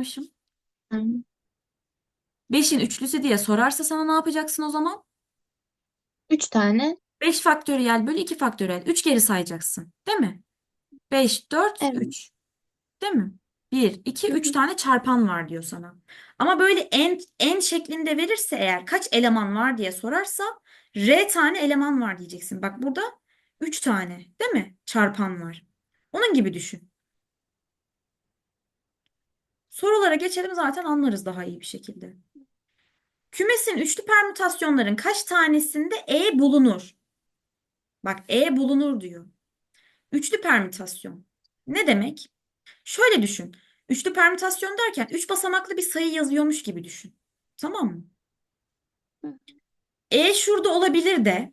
yazmamışım. Hı. 5'in üçlüsü diye sorarsa sana ne yapacaksın o zaman? Üç tane. 5 faktöriyel bölü 2 faktöriyel. 3 geri sayacaksın. Değil mi? 5, 4, Evet. 3. Değil mi? 1, 2, Hı 3 hı. tane çarpan var diyor sana. Ama böyle en, en şeklinde verirse eğer kaç eleman var diye sorarsa R tane eleman var diyeceksin. Bak burada 3 tane değil mi? Çarpan var. Onun gibi düşün. Sorulara geçelim zaten anlarız daha iyi bir şekilde. Kümesin üçlü permütasyonların kaç tanesinde E bulunur? Bak E bulunur diyor. Üçlü permütasyon. Ne demek? Şöyle düşün. Üçlü permütasyon derken üç basamaklı bir sayı yazıyormuş gibi düşün. Tamam mı? E şurada olabilir de.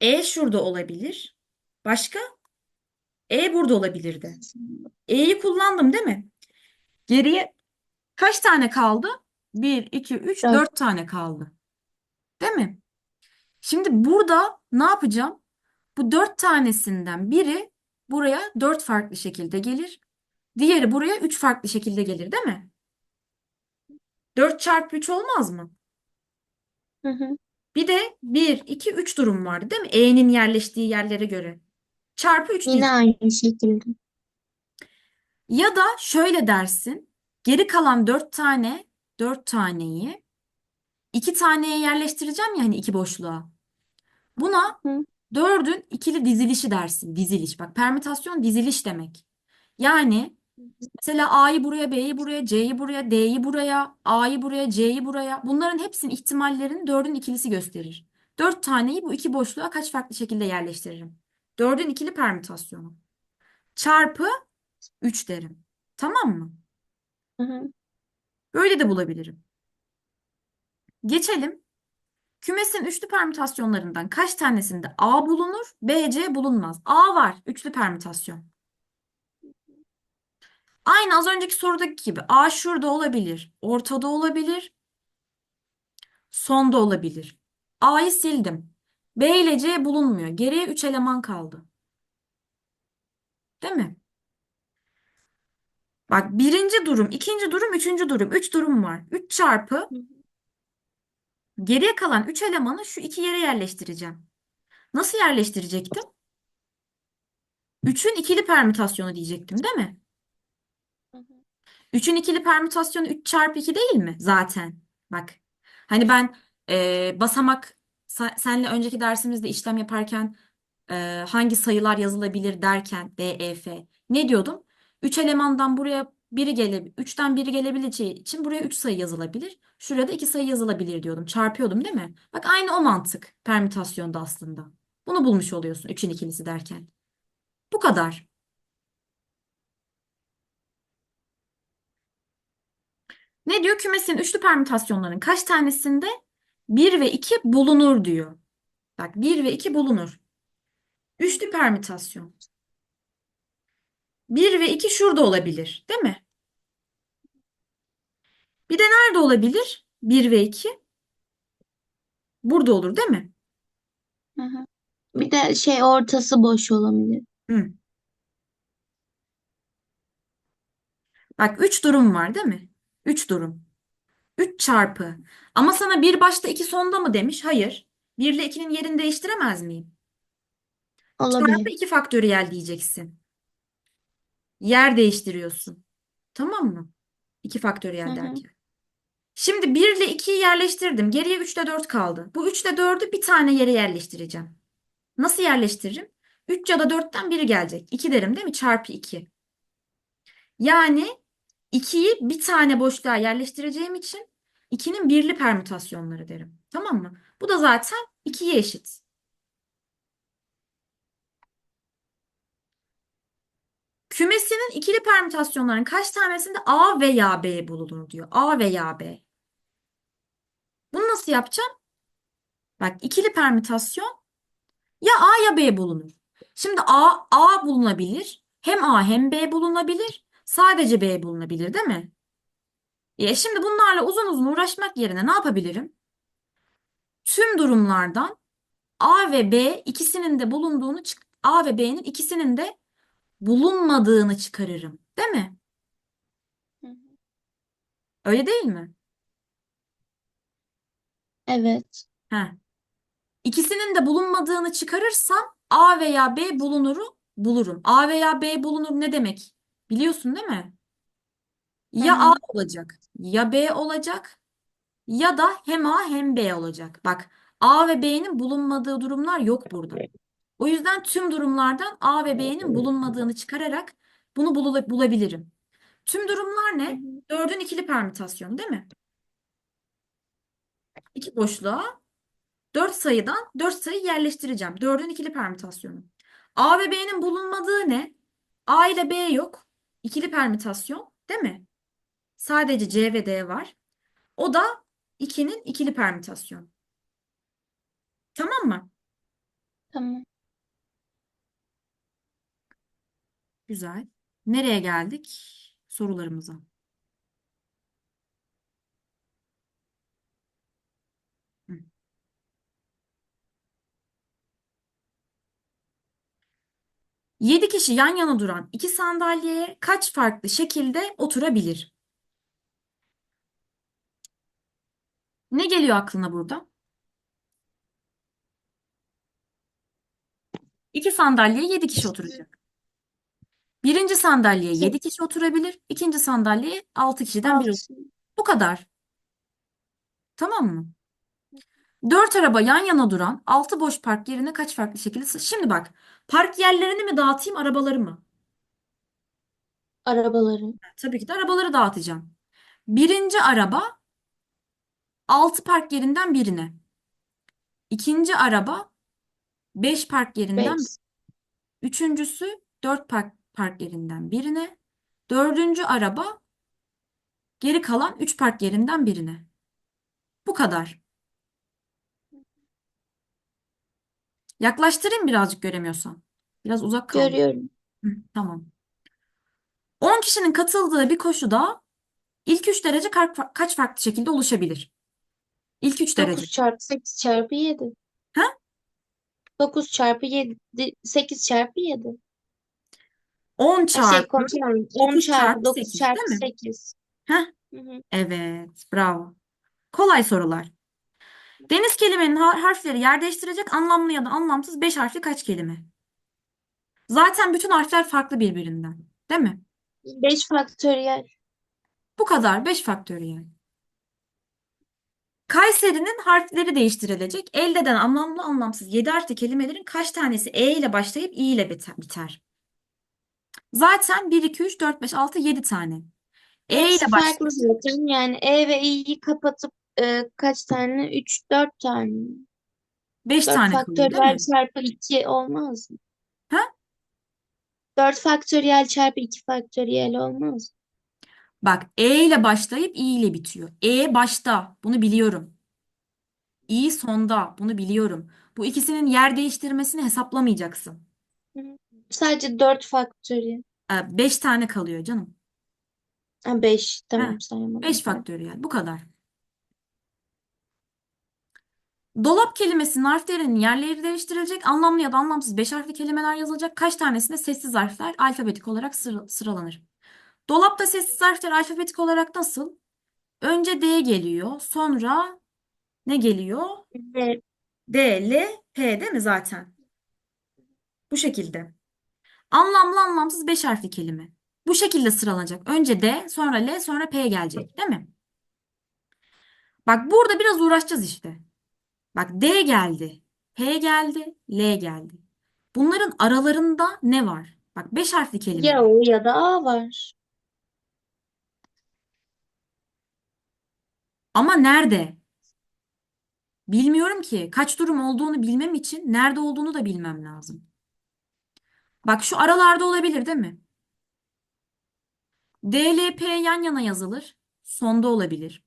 E şurada olabilir. Başka? E burada olabilir de. E'yi kullandım değil mi? Geriye kaç tane kaldı? 1, 2, 3, Dört. 4 tane kaldı. Değil mi? Şimdi burada ne yapacağım? Bu 4 tanesinden biri buraya 4 farklı şekilde gelir. Diğeri buraya 3 farklı şekilde gelir değil mi? 4 çarpı 3 olmaz mı? Hı hı. Bir de 1, 2, 3 durum vardı değil mi? E'nin yerleştiği yerlere göre. Çarpı 3 Yine aynı şekilde. Ya da şöyle dersin. Geri kalan 4 tane 4 taneyi 2 taneye yerleştireceğim ya hani iki boşluğa. Buna Hı. 4'ün ikili dizilişi dersin. Diziliş. Bak permütasyon diziliş demek. Yani mesela A'yı buraya, B'yi buraya, C'yi buraya, D'yi buraya, A'yı buraya, C'yi buraya. Bunların hepsinin ihtimallerini 4'ün ikilisi gösterir. 4 taneyi bu iki boşluğa kaç farklı şekilde yerleştiririm? 4'ün ikili permütasyonu. Çarpı 3 derim. Tamam mı? Hı hı. Böyle de bulabilirim. Geçelim. Kümesin üçlü permütasyonlarından kaç tanesinde A bulunur, B, C bulunmaz? A var, üçlü permütasyon. Aynı az önceki sorudaki gibi A şurada olabilir, ortada olabilir, sonda olabilir. A'yı sildim. B ile C bulunmuyor. Geriye 3 eleman kaldı. Değil mi? Bak birinci durum, ikinci durum, üçüncü durum. Üç durum var. 3 çarpı geriye kalan 3 elemanı şu iki yere yerleştireceğim. Nasıl yerleştirecektim? 3'ün ikili permütasyonu diyecektim değil mi? Hı hı. 3'ün ikili permütasyonu 3 çarpı 2 değil mi zaten? Bak. Hani ben e, basamak senle önceki dersimizde işlem yaparken e, hangi sayılar yazılabilir derken D, E, F ne diyordum? 3 elemandan buraya biri gele 3'ten biri gelebileceği için buraya 3 sayı yazılabilir. Şuraya da 2 sayı yazılabilir diyordum. Çarpıyordum değil mi? Bak aynı o mantık permütasyonda aslında. Bunu bulmuş oluyorsun 3'ün ikilisi derken. Bu kadar. Ne diyor? Kümesin üçlü permütasyonların kaç tanesinde 1 ve 2 bulunur diyor. Bak 1 ve 2 bulunur. Üçlü permütasyon. 1 ve 2 şurada olabilir, değil mi? Bir de nerede olabilir? 1 ve 2 burada olur, değil mi? Hı hı. Bir de şey ortası boş olabilir. Hı. Bak 3 durum var, değil mi? 3 durum. 3 çarpı. Ama sana bir başta 2 sonda mı demiş? Hayır. 1 ile 2'nin yerini değiştiremez miyim? Çarpı Olabilir. 2 faktöriyel diyeceksin. Yer değiştiriyorsun. Tamam mı? 2 Hı faktöriyel hı. derken. Şimdi 1 ile 2'yi yerleştirdim. Geriye 3 ile 4 kaldı. Bu 3 ile 4'ü bir tane yere yerleştireceğim. Nasıl yerleştiririm? 3 ya da 4'ten biri gelecek. 2 derim değil mi? Çarpı 2. Yani 2'yi bir tane boşluğa yerleştireceğim için 2'nin birli permütasyonları derim. Tamam mı? Bu da zaten 2'ye eşit. Kümesinin ikili permütasyonların kaç tanesinde A veya B bulunur diyor. A veya B. Bunu nasıl yapacağım? Bak ikili permütasyon ya A ya B bulunur. Şimdi A, A bulunabilir. Hem A hem B bulunabilir. Sadece B bulunabilir değil mi? E şimdi bunlarla uzun uzun uğraşmak yerine ne yapabilirim? Tüm durumlardan A ve B ikisinin de bulunduğunu A ve B'nin ikisinin de bulunmadığını çıkarırım. Değil mi? Öyle değil mi? Evet. Heh. İkisinin de bulunmadığını çıkarırsam A veya B bulunuru bulurum. A veya B bulunur ne demek? Biliyorsun değil mi? Ya A hı. olacak, ya B olacak, ya da hem A hem B olacak. Bak, A ve B'nin bulunmadığı durumlar yok burada. O yüzden tüm durumlardan A ve B'nin bulunmadığını çıkararak bunu bulu- bulabilirim. Tüm durumlar ne? hı. Dördün ikili permütasyonu değil mi? İki boşluğa dört sayıdan dört sayı yerleştireceğim. Dördün ikili permütasyonu. A ve B'nin bulunmadığı ne? A ile B yok. İkili permütasyon değil mi? Sadece C ve D var. O da 2'nin ikili permütasyonu. Tamam mı? Tamam. Güzel. Nereye geldik? Sorularımıza. 7 kişi yan yana duran iki sandalyeye kaç farklı şekilde oturabilir? Ne geliyor aklına burada? İki sandalyeye 7 kişi oturacak. Birinci sandalyeye 7 kişi oturabilir. ikinci sandalyeye 6 kişiden biri oturabilir. Bu kadar. Tamam mı? Dört araba yan yana duran altı boş park yerine kaç farklı şekilde? sı- Şimdi bak. Park yerlerini mi dağıtayım arabaları mı? Arabaları. Tabii ki de arabaları dağıtacağım. Birinci araba 6 park yerinden birine. İkinci araba 5 park yerinden. Beş. Üçüncüsü 4 park, park yerinden birine. Dördüncü araba geri kalan 3 park yerinden birine. Bu kadar. Yaklaştırayım birazcık göremiyorsan. Biraz uzak kaldı. Görüyorum. Hı, tamam. 10 kişinin katıldığı bir koşuda ilk 3 derece ka- kaç farklı şekilde oluşabilir? İlk 3 derece. 9 çarpı 8 çarpı 7. Ha? 9 çarpı 7. 8 çarpı 7. 10 Şey çarpı konuşuyorum. 10 9 çarpı çarpı 9 8 çarpı değil mi? 8. Heh, Hı hı. evet, bravo. Kolay sorular. Deniz kelimenin har- harfleri yer değiştirecek anlamlı ya da anlamsız 5 harfli kaç kelime? Zaten bütün harfler farklı birbirinden, değil mi? 5 faktöriyel. Bu kadar 5 faktöriyel. Kayseri'nin harfleri değiştirilecek. Elde eden anlamlı anlamsız 7 harfli kelimelerin kaç tanesi E ile başlayıp İ ile bite- biter? Zaten 1, 2, 3, 4, 5, 6, 7 tane. E ile başlayıp. Yani E ve İ'yi kapatıp e, kaç tane? 3 4 tane. 5 4 tane kalıyor değil faktöriyel mi? çarpı 2 olmaz mı? Ha? 4 faktöriyel çarpı 2 faktöriyel olmaz. Bak E ile başlayıp İ ile bitiyor. E başta bunu biliyorum. İ sonda bunu biliyorum. Bu ikisinin yer değiştirmesini hesaplamayacaksın. Sadece 4 faktöriyel. 5 tane kalıyor canım. Ha 5 Ha, tamam sayamadım. 5 faktöriyel bu kadar. Dolap kelimesinin harflerinin yerleri değiştirilecek. Anlamlı ya da anlamsız 5 harfli kelimeler yazılacak. Kaç tanesinde sessiz harfler alfabetik olarak sıra- sıralanır? Dolapta sessiz harfler alfabetik olarak nasıl? Önce D geliyor. Sonra ne geliyor? Ve D, L, P değil mi zaten? Bu şekilde. Anlamlı anlamsız 5 harfli kelime. Bu şekilde sıralanacak. Önce D, sonra L, sonra P gelecek, değil mi? Bak burada biraz uğraşacağız işte. Bak D geldi, P geldi, L geldi. Bunların aralarında ne var? Bak 5 harfli kelime. ya O ya da A var. Ama nerede? Bilmiyorum ki. Kaç durum olduğunu bilmem için nerede olduğunu da bilmem lazım. Bak şu aralarda olabilir değil mi? D, L, P yan yana yazılır. Sonda olabilir.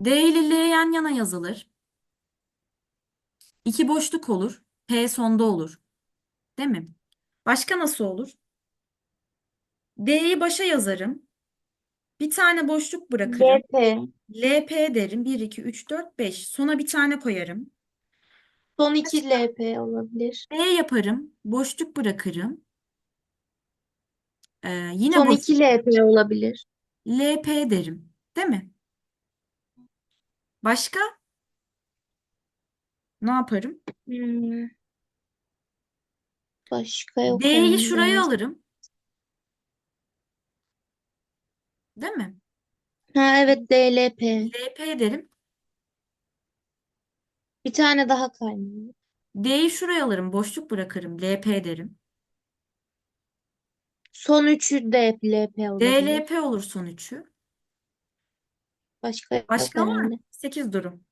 D ile L yan yana yazılır. İki boşluk olur. P sonda olur. Değil mi? Başka nasıl olur? D'yi başa yazarım. Bir tane boşluk bırakırım. LP. LP derim. 1, 2, 3, 4, 5. Sona bir tane koyarım. Son 2 LP olabilir. E yaparım. Boşluk bırakırım. Ee, yine Son boş. 2 LP olabilir. LP derim. Değil mi? Başka? Ne yaparım? Hmm. Başka yok D'yi şuraya alırım. Değil mi? Ha evet DLP. LP derim. Bir tane daha kalmadı. D'yi şuraya alırım. Boşluk bırakırım. LP derim. Son üçü de LP olabilir. DLP olur son üçü. Başka yok Başka var mı? herhalde. 8 durum.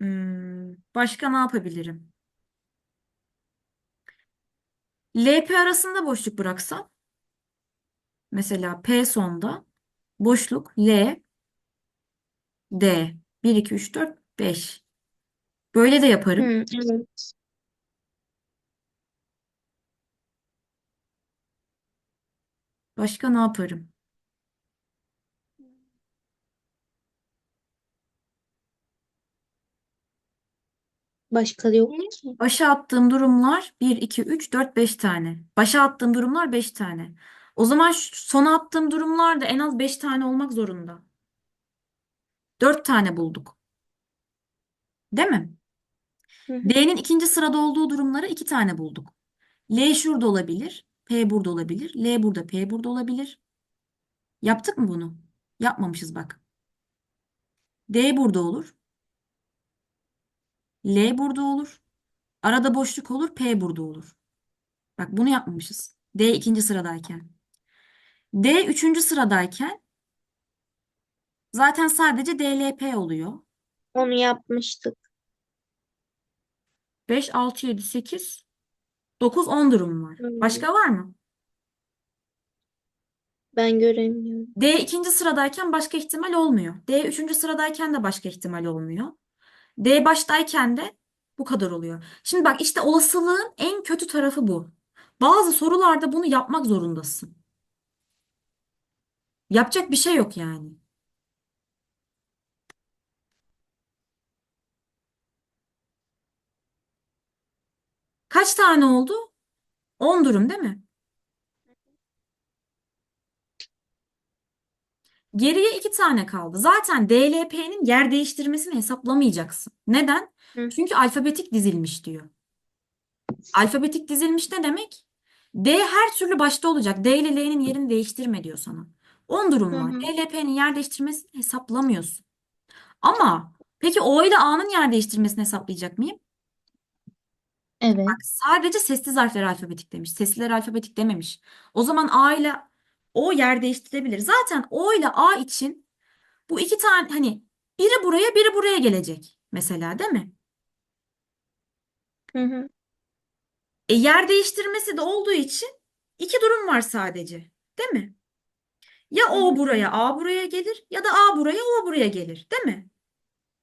Hmm, başka ne yapabilirim? LP arasında boşluk bıraksam. Mesela P sonda boşluk L, D. 1, 2, 3, 4, 5. Böyle de yaparım. Hı, evet. Başka ne yaparım? Başka yok ki. Başa attığım durumlar 1, 2, 3, 4, 5 tane. Başa attığım durumlar 5 tane. O zaman şu sona attığım durumlar da en az 5 tane olmak zorunda. 4 tane bulduk. Değil mi? Hı hı. D'nin ikinci sırada olduğu durumlara 2 tane bulduk. L şurada olabilir. P burada olabilir. L burada, P burada olabilir. Yaptık mı bunu? Yapmamışız bak. D burada olur. L burada olur. Arada boşluk olur. P burada olur. Bak bunu yapmamışız. D ikinci sıradayken. D üçüncü sıradayken zaten sadece DLP oluyor. Onu yapmıştık. 5, 6, 7, 8, 9, 10 durum var. Hmm. Başka var mı? Ben göremiyorum. D ikinci sıradayken başka ihtimal olmuyor. D üçüncü sıradayken de başka ihtimal olmuyor. D baştayken de bu kadar oluyor. Şimdi bak işte olasılığın en kötü tarafı bu. Bazı sorularda bunu yapmak zorundasın. Yapacak bir şey yok yani. Kaç tane oldu? 10 durum değil mi? Geriye 2 tane kaldı. Zaten DLP'nin yer değiştirmesini hesaplamayacaksın. Neden? Hı. Çünkü alfabetik dizilmiş diyor. Alfabetik dizilmiş ne demek? D her türlü başta olacak. D ile L'nin yerini değiştirme diyor sana. 10 durum Hı var. hı. DLP'nin yer değiştirmesini hesaplamıyorsun. Ama peki O ile A'nın yer değiştirmesini hesaplayacak mıyım? Evet. Bak sadece sessiz harfler alfabetik demiş. Sesliler alfabetik dememiş. O zaman A ile O yer değiştirebilir. Zaten O ile A için bu iki tane hani biri buraya biri buraya gelecek mesela değil mi? Hı hı. E yer değiştirmesi de olduğu için iki durum var sadece. Değil mi? Ya Hı O hı. buraya A buraya gelir ya da A buraya O buraya gelir. Değil mi?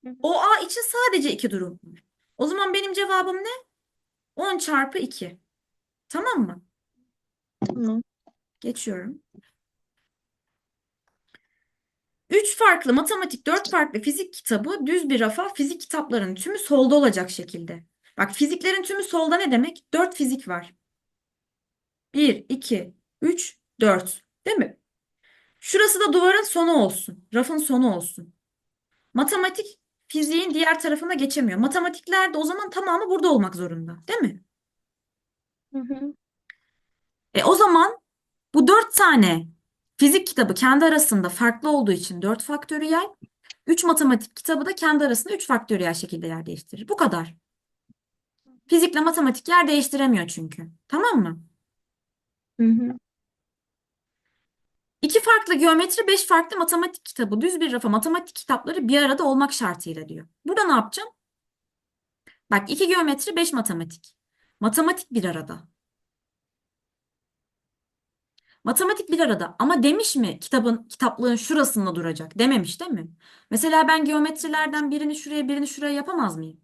Hı hı. O A için sadece iki durum var. O zaman benim cevabım ne? 10 çarpı 2. Tamam mı? Tamam. Geçiyorum. 3 farklı matematik, 4 farklı fizik kitabı düz bir rafa fizik kitaplarının tümü solda olacak şekilde. Bak fiziklerin tümü solda ne demek? 4 fizik var. 1, 2, 3, 4. Değil mi? Şurası da duvarın sonu olsun. Rafın sonu olsun. Matematik fiziğin diğer tarafına geçemiyor. Matematikler de o zaman tamamı burada olmak zorunda. Değil mi? Hı hı. E o zaman bu 4 tane fizik kitabı kendi arasında farklı olduğu için 4 faktöriyel. 3 matematik kitabı da kendi arasında 3 faktöriyel şekilde yer değiştirir. Bu kadar. Fizikle matematik yer değiştiremiyor çünkü. Tamam mı? Hı hı. İki farklı geometri, beş farklı matematik kitabı, düz bir rafa matematik kitapları bir arada olmak şartıyla diyor. Burada ne yapacağım? Bak iki geometri, beş matematik. Matematik bir arada. Matematik bir arada ama demiş mi kitabın kitaplığın şurasında duracak? Dememiş değil mi? Mesela ben geometrilerden birini şuraya birini şuraya yapamaz mıyım?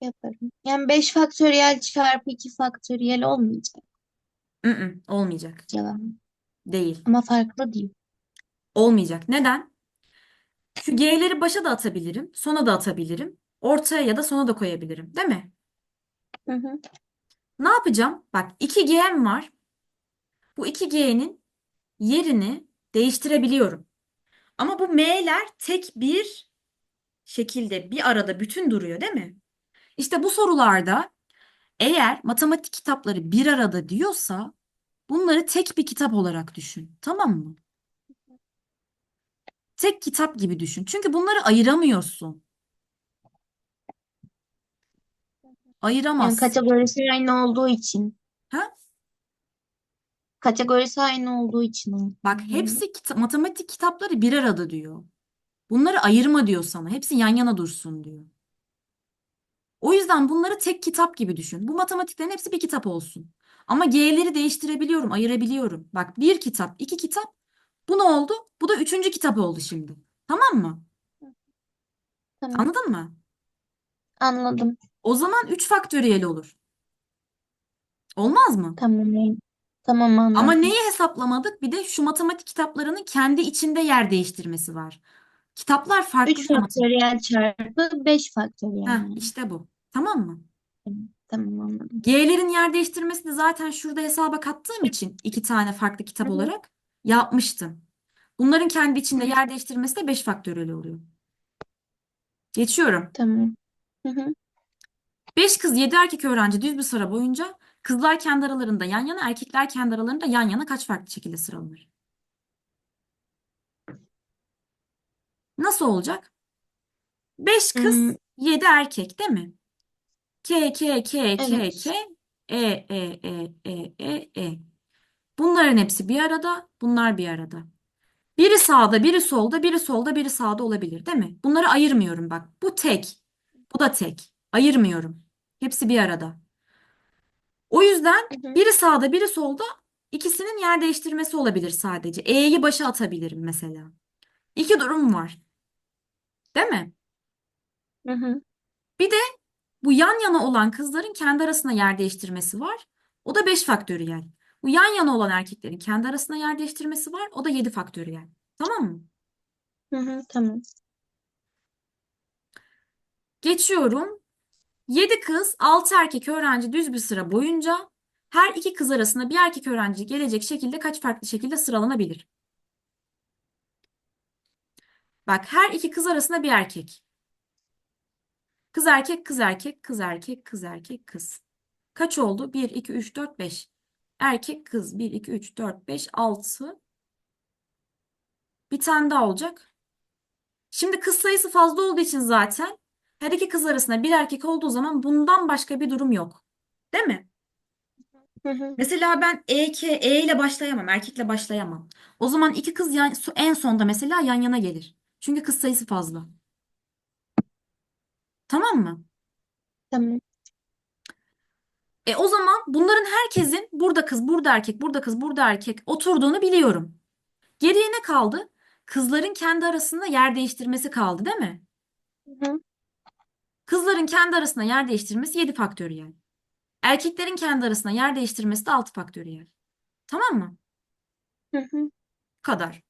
Yaparım. Yani 5 faktöriyel çarpı 2 faktöriyel olmayacak Mm-mm, olmayacak. cevap. Değil. Ama farklı değil. Olmayacak. Neden? Şu G'leri başa da atabilirim, sona da atabilirim. Ortaya ya da sona da koyabilirim. Değil mi? Hı hı. Ne yapacağım? Bak 2G'm var. Bu 2G'nin yerini değiştirebiliyorum. Ama bu M'ler tek bir şekilde bir arada bütün duruyor değil mi? İşte bu sorularda eğer matematik kitapları bir arada diyorsa bunları tek bir kitap olarak düşün. Tamam mı? Tek kitap gibi düşün. Çünkü bunları ayıramıyorsun. Yani Ayıramazsın. kategorisi aynı olduğu için. Ha? Kategorisi aynı olduğu için. Bak hepsi kita- matematik kitapları bir arada diyor. Bunları ayırma diyor sana. Hepsi yan yana dursun diyor. O yüzden bunları tek kitap gibi düşün. Bu matematiklerin hepsi bir kitap olsun. Ama G'leri değiştirebiliyorum, ayırabiliyorum. Bak bir kitap, iki kitap. Bu ne oldu? Bu da üçüncü kitap oldu şimdi. Tamam mı? Tamam. Anladın mı? Anladım. O zaman 3 faktöriyel olur. Olmaz mı? Tamam. Tamam Ama anladım. neyi hesaplamadık? Bir de şu matematik kitaplarının kendi içinde yer değiştirmesi var. Kitaplar farklı 3 matematik. faktöriyel çarpı 5 faktöriyel Heh, yani. işte bu. Tamam mı? Tamam, Tamam anladım. G'lerin yer değiştirmesini zaten şurada hesaba kattığım için iki tane farklı kitap Hı hı. olarak yapmıştım. Bunların kendi içinde Hı. yer değiştirmesi de 5 faktöriyel oluyor. Geçiyorum. Tamam. Hı hı. 5 kız 7 erkek öğrenci düz bir sıra boyunca kızlar kendi aralarında yan yana erkekler kendi aralarında yan yana kaç farklı şekilde sıralanır? Nasıl olacak? 5 kız Hmm, 7 erkek değil mi? K, K, K, K, evet. K, E, E, E, E, E, E. Bunların hepsi bir arada, bunlar bir arada. Biri sağda, biri solda, biri solda, biri sağda olabilir, değil mi? Bunları ayırmıyorum bak. Bu tek, bu da tek. Ayırmıyorum. Hepsi bir arada. O yüzden Hı hı. biri sağda, biri solda ikisinin yer değiştirmesi olabilir sadece. E'yi başa atabilirim mesela. İki durum var, değil mi? Hı hı. Bir de bu yan yana olan kızların kendi arasında yer değiştirmesi var. O da 5 faktöriyel. Bu yan yana olan erkeklerin kendi arasında yer değiştirmesi var. O da 7 faktöriyel. Tamam mı? Hı hı. Tamam. Geçiyorum. 7 kız, 6 erkek öğrenci düz bir sıra boyunca her iki kız arasında bir erkek öğrenci gelecek şekilde kaç farklı şekilde sıralanabilir? Bak her iki kız arasında bir erkek. Kız erkek, kız erkek, kız erkek, kız erkek, kız. Kaç oldu? 1, 2, 3, 4, 5. Erkek, kız. 1, 2, 3, 4, 5, 6. Bir tane daha olacak. Şimdi kız sayısı fazla olduğu için zaten her iki kız arasında bir erkek olduğu zaman bundan başka bir durum yok. Değil mi? Hı hı. Mesela ben E, K, E ile başlayamam. Erkekle başlayamam. O zaman iki kız yan, en sonda mesela yan yana gelir. Çünkü kız sayısı fazla. Tamam mı? Tamam. E o zaman bunların herkesin burada kız, burada erkek, burada kız, burada erkek oturduğunu biliyorum. Geriye ne kaldı? Kızların kendi arasında yer değiştirmesi kaldı, değil mi? Hı hı. Kızların kendi arasında yer değiştirmesi 7 faktöriyel. Erkeklerin kendi arasında yer değiştirmesi de 6 faktöriyel. Tamam mı? Hı hı. Bu kadar.